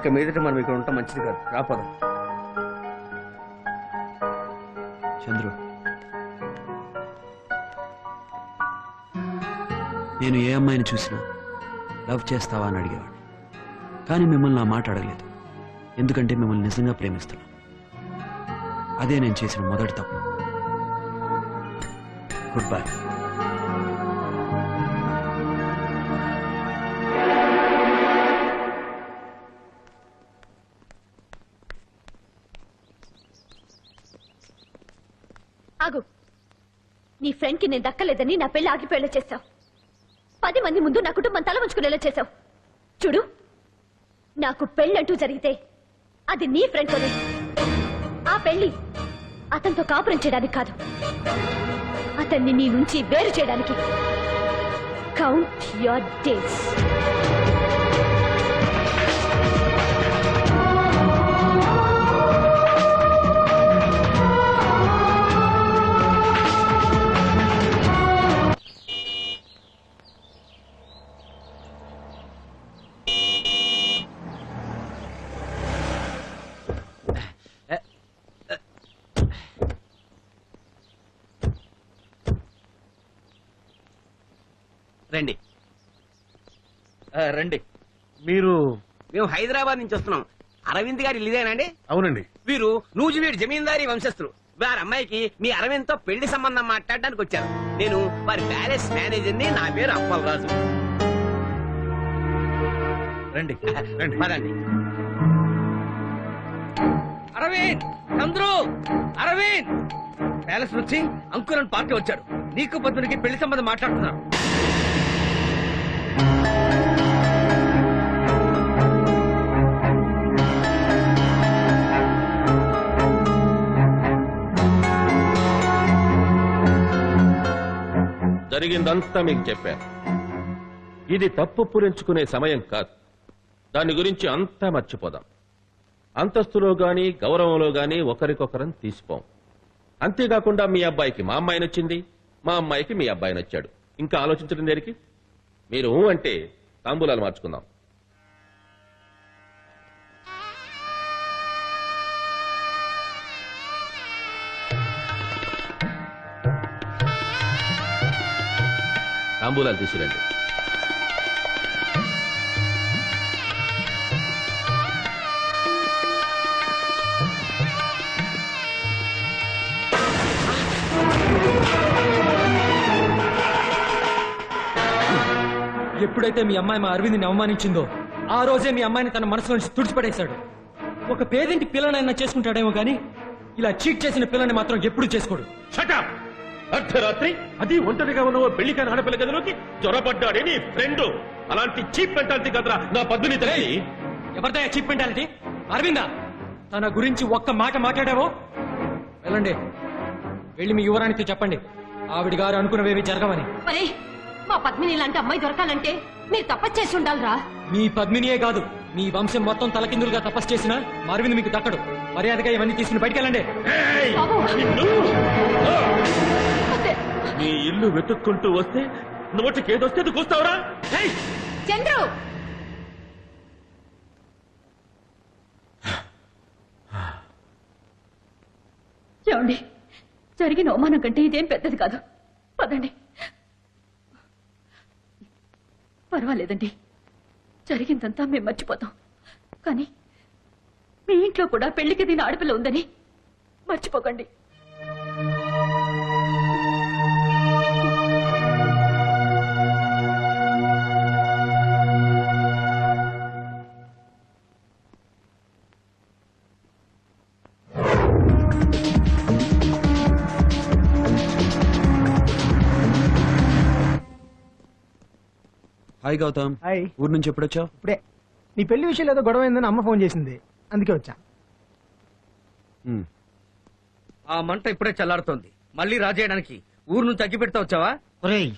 ఇక మీదట మనం ఇక్కడ ఉంటాం మంచిది కాదు. రాపదం చంద్రు నేను ఏ అమ్మాయిని చూసినా లవ్ చేస్తావా అని అడిగేవాడు. కానీ మిమ్మల్ని నా మాట అడగలేదు. ఎందుకంటే మిమ్మల్ని నిజంగా ప్రేమిస్తున్నాను. అదే నేను చేసిన మొదటి తప్పు. గుడ్ బై ఆగు. నీ ఫ్రెండ్కి నేను దక్కలేదని నా పెళ్ళి ఆగిపోయేలా చేశావు. పది మంది ముందు నా కుటుంబం తల ఉంచుకునేలా చేశావు. చూడు నాకు పెళ్ళంటూ జరిగితే అది నీ ఫ్రెండ్ ఆ పెళ్ళి అతనితో కాపురం చేయడానికి కాదు. అతన్ని నీ నుంచి వేరు చేయడానికి. కౌంట్ యువర్ డేస్ రండి. మీరు మేము హైదరాబాద్ నుంచి వస్తున్నాం. అరవింద్ గారి ఇల్లుదేనండి? అవునండి. వీరు నూజివీడు జమీందారీ వంశస్థులు. వారి అమ్మాయికి మీ అరవింద్తో పెళ్ళి సంబంధం మాట్లాడడానికి వచ్చారు. నేను వారి ప్యాలెస్ మేనేజర్ని నా పేరు అప్పలరాజు. రండి. రండి. పదండి. అరవింద్! చంద్రు! అరవింద్! ప్యాలెస్ నుంచి అంకురన్ పార్టీ వచ్చాడు. నీకు పద్మునికి పెళ్ళి సంబంధం మాట్లాడుతున్నారు. జరిగిందంతా మీకు చెప్పాను. ఇది తప్పు పురించుకునే సమయం కాదు. దాని గురించి అంతా మర్చిపోదాం. అంతస్తులో గాని గౌరవంలో గాని ఒకరికొకరం తీసిపోం. అంతేకాకుండా మీ అబ్బాయికి మా అమ్మాయి నచ్చింది మా అమ్మాయికి మీ అబ్బాయి నచ్చాడు. ఇంకా ఆలోచించడం దేనికి? మీరు ఊ అంటే తాంబూలాలు మార్చుకుందాం. తాంబూలాలు తీసుకురండి. ఎప్పుడైతే మీ అమ్మాయి మా అరవింద్ని అవమానించిందో ఆ రోజే మీ అమ్మాయిని తన మనసు నుంచి తుడిచిపడేశాడు. ఒక పేదింటి పిల్లనైనా చేసుకుంటాడేమో కానీ ఇలా చీట్ చేసిన పిల్లని మాత్రం ఎప్పుడు చేసుకోడు. షటప్ అర్ధరాత్రి అది ఒంటరిగా ఉన్న ఓ పెళ్ళి కాని ఆడపిల్ల గదిలోకి చొరబడ్డాడే నీ ఫ్రెండ్. అలాంటి చీప్ మెంటాలిటీ కదరా నా పద్దుని తెలిసి ఎవరిదా చీప్ మెంటాలిటీ? అరవిందా తన గురించి ఒక్క మాట మాట్లాడావో? వెళ్ళండి. వెళ్ళి మీ యువరానికి చెప్పండి. ఆవిడ గారు అనుకున్నవేవి జరగవని. మరి మా పద్మిని లాంటి అమ్మాయి దొరకాలంటే మీరు తప్పచ్చు చేసి ఉండాలిరా. మీ పద్మినియే కాదు మీ వంశం మొత్తం తలకిందులుగా తపస్సు చేసిన మా అరవింద్ మీకు దక్కడు. మర్యాదగా ఇవన్నీ తీసుకుని బయటకెళ్ళండి నీ ఇల్లు వెతుక్కుంటూ వస్తే నోటికి ఏదొస్తే అది కూస్తావురా? ఏయ్! చంద్రు! ఏమండి? జరిగిన అవమానం కంటే ఇదేం పెద్దది కాదు. పదండి. పర్వాలేదండి. జరిగిందంతా మేము మర్చిపోతాం. కానీ మీ ఇంట్లో కూడా పెళ్ళికి దీని ఆడపిల్ల ఉందని మర్చిపోకండి. హాయ్ గౌతమ్ హాయ్ ఊరు నుంచి ఎప్పుడొచ్చావు? ఇప్పుడే. నీ పెళ్ళి విషయంలో ఏదో గొడవ అయిందని అమ్మ ఫోన్ చేసింది. అందుకే వచ్చా. ఆ మంట ఇప్పుడే చల్లారుతోంది. మళ్ళీ రాజేయడానికి ఊరు నుంచి అగ్గి పెడతా వచ్చావా? ఒరేయ్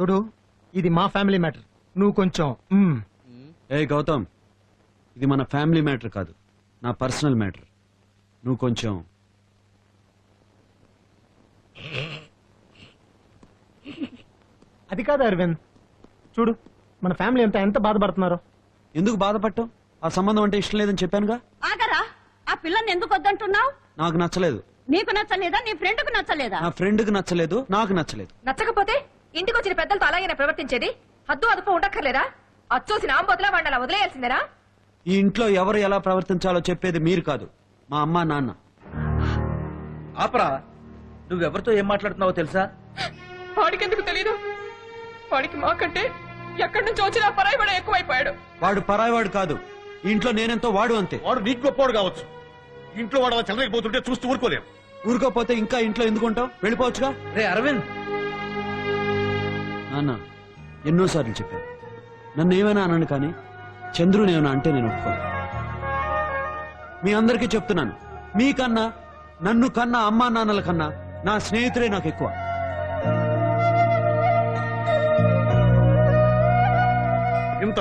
చూడు ఇది మా ఫ్యామిలీ మ్యాటర్. నువ్వు కొంచెం మ్మ్. ఏ గౌతమ్. ఇది మన ఫ్యామిలీ మ్యాటర్ కాదు. నా పర్సనల్ మ్యాటర్. నువ్వు కొంచెం. అది కాదు అరవింద్. చూడు మన ఫ్యామిలీ అంతా ఎంత బాధపడుతున్నారో? ఎందుకు బాధపడటం ఆ సంబంధం అంటే ఇష్టం లేదని చెప్పానుగా? ఆగరా ఆ పిల్లని ఎందుకు వద్దంటున్నావు? నాకు నచ్చలేదు. నీకు నచ్చలేదా? నీ ఫ్రెండ్కు నచ్చలేదా? నా ఫ్రెండ్కి నచ్చలేదు నాకు నచ్చలేదు. నచ్చకపోతే ఇంటికి వచ్చిన పెద్దలతో అలాగైనా ప్రవర్తించేది? హద్దు అదుపు ఉండక్కర్లేదా? అచ్చోసిన ఆంబోతులా వాడిని అలా వదిలేయాల్సిందేనా? ఈ ఇంట్లో ఎవరు ఎలా ప్రవర్తించాలో చెప్పేది మీరు కాదు మా అమ్మ నాన్న. ఆపరా నువ్వెవరితో ఏం మాట్లాడుతున్నావో తెలుసా? వాడికి ఎందుకు తెలీదు? వాడికి మాకంటే ఎక్కడి నుంచి వచ్చినా పరాయి కూడా ఎక్కువైపోయాడు. వాడు పరాయివాడు కాదు. ఇంట్లో నేనెంతో వాడు అంతే. వాడు నీకు గొప్పవాడు కావచ్చు. ఇంట్లో వాడు అలా చెలరేకపోతుంటే చూస్తూ ఊరుకోలేం. ఊరుకోపోతే ఇంకా ఇంట్లో ఎందుకు ఉంటావు? వెళ్ళిపోవచ్చుగా? రే అరవింద్! నాన్న ఎన్నోసార్లు చెప్పాను. నన్ను ఏమైనా అన్నాను కానీ చంద్రుని ఏమైనా అంటే నేను ఒప్పుకోను. మీ అందరికీ చెప్తున్నాను. మీకన్నా నన్ను కన్నా అమ్మా నాన్నల కన్నా నా స్నేహితుడే నాకు ఎక్కువ.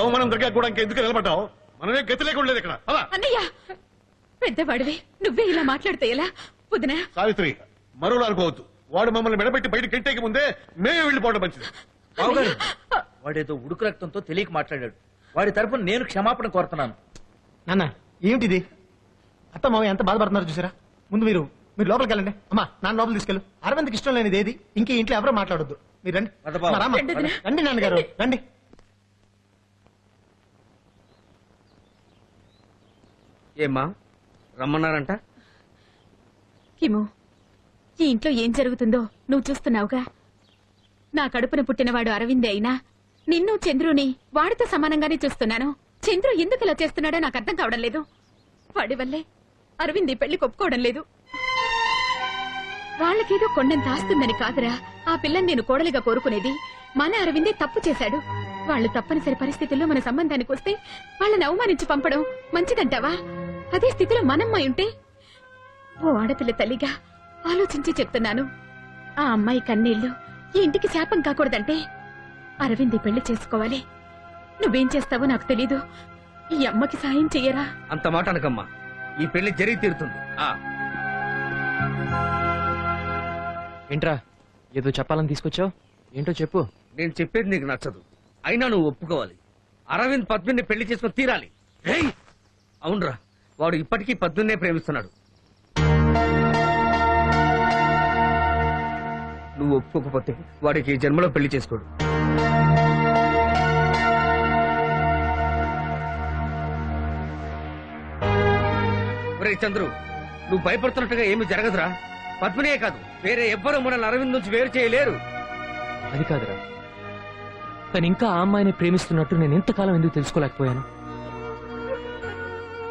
అవమానం దగ్గర కూడా ఇంకెందుకు నిలబడ్డావు? మనమే గతి లేకుండా లేదు ఇక్కడ. అలా అన్నయ్య! పెద్దవాడివి నువ్వే ఇలా మాట్లాడితే ఎలా? వదినా. సావిత్రి మరోలా అనుకోవద్దు. వాడు మమ్మల్ని మెడబెట్టి బయట గెంటేకి ముందే మేమే వెళ్ళిపోవడం మంచిది. బావగారు వాడేదో ఉడుకు రక్తంతో తెలియక మాట్లాడాడు. వాడి తరపున నేను క్షమాపణ కోరుతున్నాను. నాన్న ఏమిటిది? అత్త మావ ఎంత బాధపడుతున్నారు చూసారా? ముందు మీరు మీరు లోపలికి వెళ్ళండి. అమ్మా నాన్న లోపల తీసుకెళ్ళు. అరవింద్కి ఇష్టం లేనిది ఏది? ఇంకే ఇంట్లో ఎవరో మాట్లాడొద్దు. మీరు రండి. రండి నాన్నగారు రండి. ఏమ్మా? రమ్మన్నారంట? కిము ఈ ఇంట్లో ఏం జరుగుతుందో నువ్వు చూస్తున్నావుగా. నా కడుపున పుట్టినవాడు అరవిందే అయినా నిన్ను చంద్రుని వాడితో సమానంగానే చూస్తున్నాను. చంద్రు ఎందుకు ఇలా చేస్తున్నాడో నాకు అర్థం కావడం లేదు. వాడి వల్లే అరవింద్ ఈ పెళ్ళి కొప్పుకోవడం లేదు. వాళ్ళకేదో కొండంత ఆస్తుందని కాదురా. ఆ పిల్లని నేను కోడలిగా కోరుకునేది. మన అరవిందే తప్పు చేశాడు. వాళ్ళు తప్పనిసరి పరిస్థితుల్లో మన సంబంధానికి వస్తే వాళ్ళని అవమానించి పంపడం మంచిదంటావా? అదే స్థితిలో మనమ్మాయి ఉంటే? ఓ ఆడపిల్ల తల్లిగా ఆలోచించి చెప్తున్నాను. ఆ అమ్మాయి కన్నీళ్ళు ఈ ఇంటికి శాపం కాకూడదంటే అరవింద్ ఈ పెళ్ళి చేసుకోవాలి. నువ్వేం చేస్తావో నాకు తెలీదు. ఈ అమ్మకి సాయం చెయ్యరా? అంత మాట అనకమ్మా. ఈ పెళ్ళి జరిగి తీరుతుంది. ఆ. ఏంట్రా ఏదో చెప్పాలని తీసుకొచ్చావు? ఏంటో చెప్పు. నేను చెప్పేది నీకు నచ్చదు. అయినా నువ్వు ఒప్పుకోవాలి. అరవింద్ పద్మిని పెళ్ళి చేసుకుని తీరాలి. ఏయ్! అవునరా. వాడు ఇప్పటికీ పద్మినే ప్రేమిస్తున్నాడు. నువ్వు ఒప్పుకోకపోతే వాడికి జన్మలో పెళ్ళి చేసుకోడు. ఒరే చంద్రు నువ్వు భయపడుతున్నట్టుగా ఏమి జరగదురా. పద్మినే కాదు వేరే ఎవ్వరూ మనల్ని అరవింద్ నుంచి వేరు చేయలేరు. అది కాదురా. తను ఇంకా ఆ అమ్మాయిని ప్రేమిస్తున్నట్టు నేను ఇంతకాలం ఎందుకు తెలుసుకోలేకపోయాను?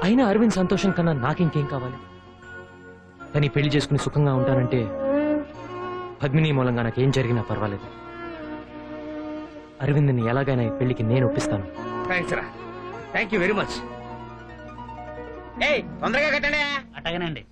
అయినా అరవింద్ సంతోషం కన్నా నాకింకేం కావాలి? ఈ పెళ్ళి చేసుకుని సుఖంగా ఉంటానంటే పద్మిని మూలంగా నాకేం జరిగినా పర్వాలేదు. అరవింద్ని ఎలాగైనా ఈ పెళ్ళికి నేను ఒప్పిస్తాను. థ్యాంక్స్ రా. Thank you very much. ఏయ్ తొందరగా కట్టండి. అట్టగనండి.